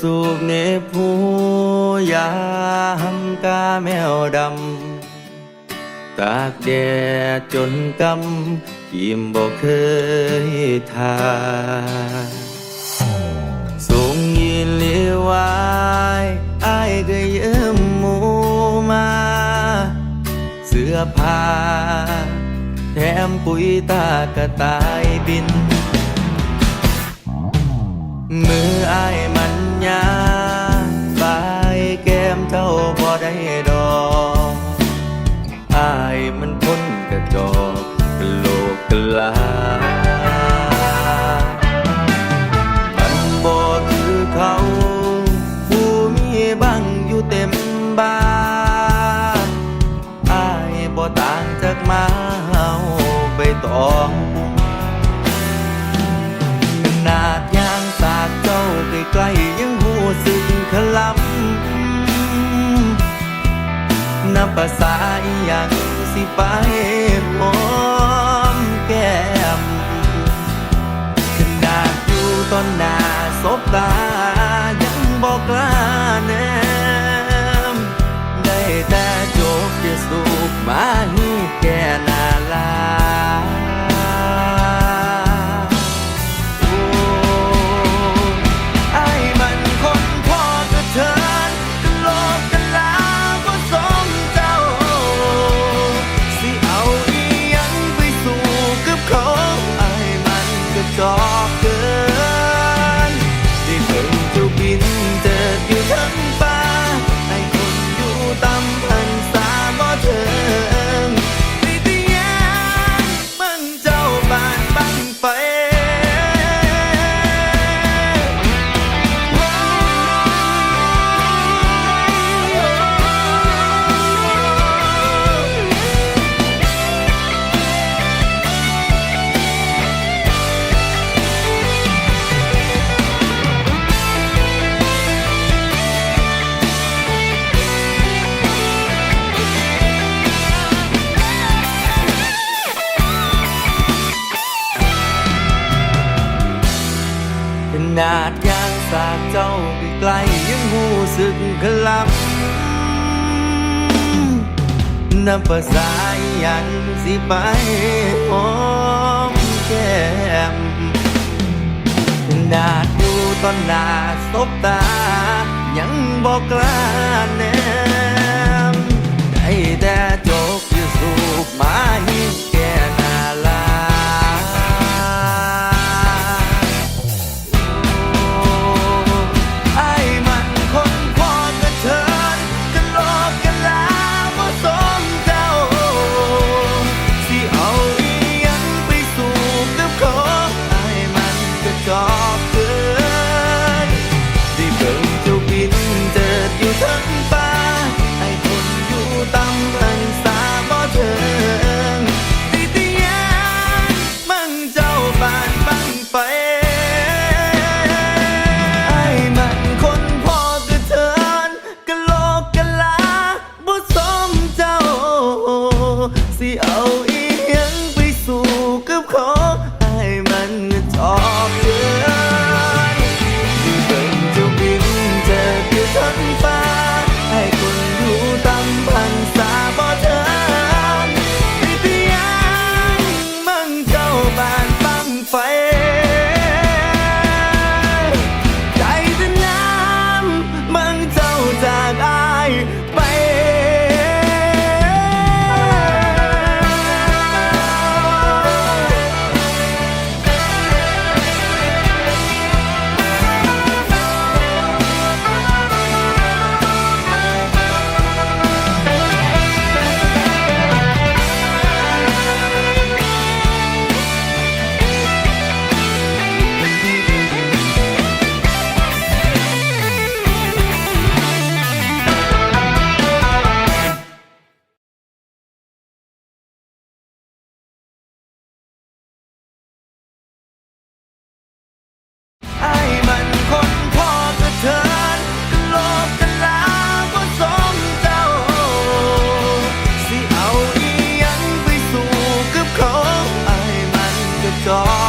สูบเนผู้ยามกาแมวดำ ตากแดดจนกำกิมบอกเคยทาสูงยินลีวายไอ้ก็เยิ้มมูมา เสื้อผ้าแถมปุ๋ยตากระต่ายบิน บังอยู่เต็มบ้านอายบ่ต่างจากมาเฮาไปตองขนาดยางสาดเจ้าใกล้ๆยังหูสึกขลำนับภาษาอีหยังสิไปหอมแก้มขนาดอยู่ตอนหน้าสบตา นาดยางสากเจ้าไปไกลยังหูสึกกลับน้ำภาษาอยัางสิไปหอมแก้มนาดอยู่ตอนหน้าสบตา ยังบอกกล้าแน่ star